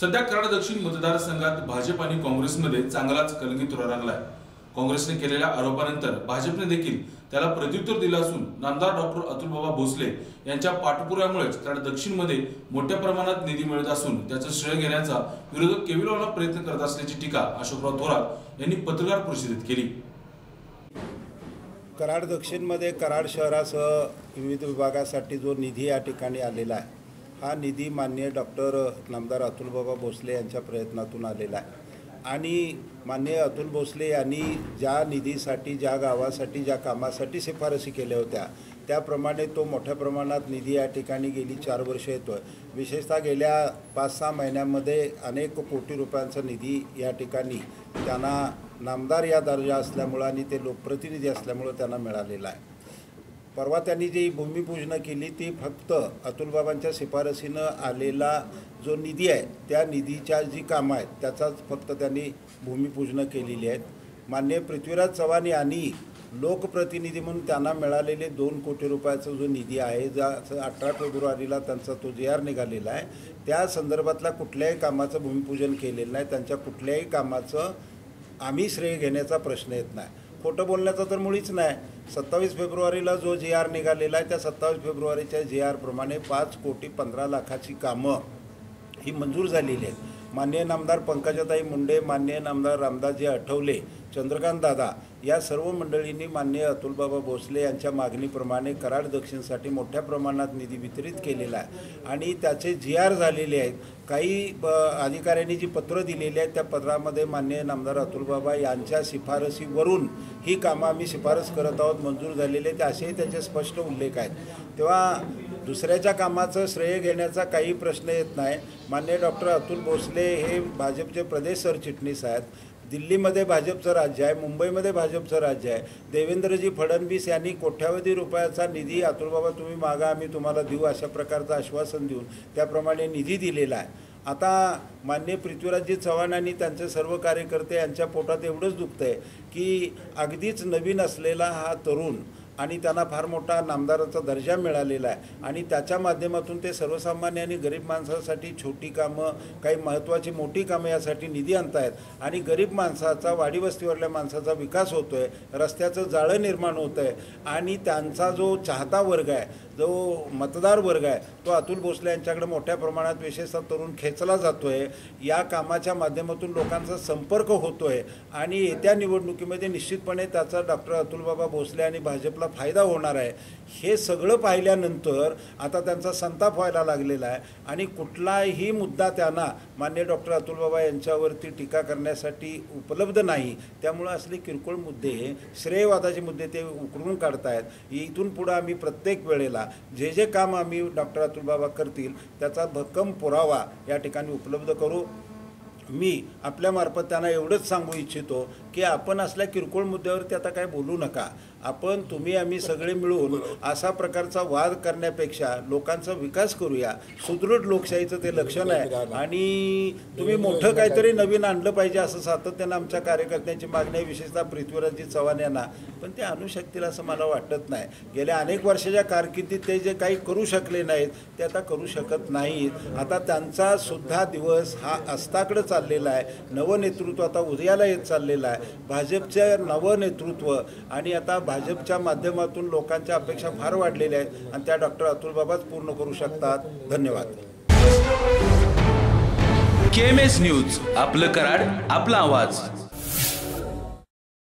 सध्या कराड दक्षिण मतदारसंघात भाजप आणि काँग्रेसमध्ये चांगलाच कलगी तुरा लागलाय काँग्रेसने केलेल्या आरोपानंतर भाजपने देखील त्याला प्रत्युत्तर दिलं असून नामदार डॉक्टर अतुलबाबा भोसले यांच्या पाठपुरामुळेच कराड दक्षिणमध्ये मोठ्या प्रमाणात निधी मिळत असून त्याचं श्रेय घेण्याचा विरोधक केविलवाला प्रयत्न करत असल्याची टीका अशोकराव थोरात यांनी पत्रकार परिषदेत केली. कराड दक्षिणमध्ये कराड शहरासह विविध विभागासाठी जो निधी या ठिकाणी आलेला आहे हा निधी माननीय डॉक्टर नामदार अतुलबाबा भोसले यांच्या प्रयत्नातून आलेला आहे. आणि माननीय अतुल भोसले यांनी ज्या निधीसाठी ज्या गावासाठी ज्या कामासाठी शिफारसी केल्या होत्या त्याप्रमाणे तो मोठ्या प्रमाणात निधी या ठिकाणी गेली चार वर्ष येतो आहे विशेषतः गेल्या पाच सहा महिन्यामध्ये अनेक कोटी रुपयांचा निधी या ठिकाणी त्यांना नामदार या दर्जा असल्यामुळं आणि ते लोकप्रतिनिधी असल्यामुळं त्यांना मिळालेला आहे. परवा त्यांनी जी भूमिपूजनं केली ती फक्त अतुलबाबांच्या शिफारसीनं आलेला जो निधी आहे त्या निधीच्या जी कामं आहेत त्याचाच फक्त त्यांनी भूमिपूजनं केलेली आहेत. मान्य पृथ्वीराज चव्हाण यांनी लोकप्रतिनिधी म्हणून त्यांना मिळालेले दोन कोटी रुपयाचा जो निधी आहे ज्या अठरा फेब्रुवारीला त्यांचा तो जे आर निघालेला आहे त्या संदर्भातला कुठल्याही कामाचं भूमिपूजन केलेलं नाही. त्यांच्या कुठल्याही कामाचं आम्ही श्रेय घेण्याचा प्रश्न येत नाही. खोटं बोलण्याचा तर मुळीच नाही. सत्तावीस फेब्रुवारीला जो जे आर निघालेला आहे त्या सत्तावीस फेब्रुवारीच्या जे आरप्रमाणे पाच कोटी पंधरा लाखाची कामं ही मंजूर झालेली आहेत. माननीय नामदार पंकजाताई मुंडे माननीय नामदार रामदासजी आठवले चंद्रकांत दादा या सर्व मंडळींनी माननीय अतुलबाबा भोसले यांच्या मागणीप्रमाणे कराड दक्षिणसाठी मोठ्या प्रमाणात निधी वितरित केलेला आहे. आणि त्याचे जी आर झालेले आहेत. काही ब अधिकाऱ्यांनी जी पत्रं दिलेली आहेत त्या पत्रामध्ये माननीय नामदार अतुलबाबा यांच्या शिफारसीवरून ही कामं आम्ही शिफारस करत आहोत मंजूर झालेले आहेत. असेही त्यांचे स्पष्ट उल्लेख आहेत. तेव्हा दुसऱ्याच्या कामाचं श्रेय घेण्याचा काही प्रश्न येत नाही. मान्य डॉक्टर अतुल भोसले हे भाजपचे प्रदेश सरचिटणीस आहेत. दिल्लीमध्ये भाजपचं राज्य आहे मुंबईमध्ये भाजपचं राज्य आहे. देवेंद्रजी फडणवीस यांनी कोट्यावधी रुपयाचा निधी अतुलबाबा तुम्ही मागा आम्ही तुम्हाला देऊ अशा प्रकारचं आश्वासन देऊन त्याप्रमाणे निधी दिलेला आहे. आता मान्य पृथ्वीराजजी चव्हाण आणि त्यांचे सर्व कार्यकर्ते यांच्या पोटात एवढंच दुखतं आहे की अगदीच नवीन असलेला हा तरुण आणि त्यांना फार मोठा नामदाराचा दर्जा मिळालेला आहे. आणि त्याच्या माध्यमातून ते सर्वसामान्य आणि गरीब माणसासाठी छोटी कामं काही महत्त्वाची मोठी कामं यासाठी निधी आणतायत. आणि गरीब माणसाचा वाडीवस्तीवरल्या माणसाचा विकास होतो आहे रस्त्याचं जाळं निर्माण होतं आहे आणि त्यांचा जो चाहता वर्ग आहे जो मतदार वर्ग आहे तो अतुल भोसले यांच्याकडे मोठ्या प्रमाणात विशेषतः तरुण खेचला जातो आहे या कामाच्या माध्यमातून लोकांचा संपर्क होतो आहे आणि येत्या निवडणुकीमध्ये निश्चितपणे त्याचा डॉक्टर अतुलबाबा भोसले आणि भाजपला फायदा होणार आहे. हे सगळं पाहिल्यानंतर आता त्यांचा संताप व्हायला लागलेला आहे. आणि कुठलाही मुद्दा त्यांना मान्य डॉक्टर अतुलबाबा यांच्यावरती टीका करण्यासाठी उपलब्ध नाही. त्यामुळं असले किरकोळ मुद्दे श्रेयवादाचे मुद्दे ते उकरून काढतायत. इथून पुढं आम्ही प्रत्येक वेळेला जे जे काम आम्ही डॉक्टर अतुलबाबा करतील त्याचा भक्कम पुरावा या ठिकाणी उपलब्ध करू. मी आपल्यामार्फत त्यांना एवढंच सांगू इच्छितो की आपण असल्या किरकोळ मुद्द्यावरती आता काय बोलू नका. आपण तुम्ही आम्ही सगळे मिळून असा प्रकारचा वाद करण्यापेक्षा लोकांचा विकास करूया. सुदृढ लोकशाहीचं ते लक्षण आहे. आणि तुम्ही मोठं काहीतरी नवीन आणलं पाहिजे असं सातत्यानं आमच्या कार्यकर्त्यांची मागणी आहे. विशेषतः पृथ्वीराजजी चव्हाण यांना. पण ते आणू शकतील असं मला वाटत नाही. गेल्या अनेक वर्षाच्या कारकिर्दीत ते जे काही करू शकले नाहीत ते आता करू शकत नाहीत. आता त्यांचा सुद्धा दिवस हा अस्ताकडं चाललेला आहे. नवनेतृत्व आता उदयाला येत चाललेलं आहे. भाजपचं नवनेतृत्व आणि आता भाजपच्या माध्यमातून लोकांच्या अपेक्षा फार वाढलेल्या आहेत आणि त्या डॉक्टर अतुलबाबाच पूर्ण करू शकतात. धन्यवाद. केएमएस न्यूज आपलं कराड आपला आवाज.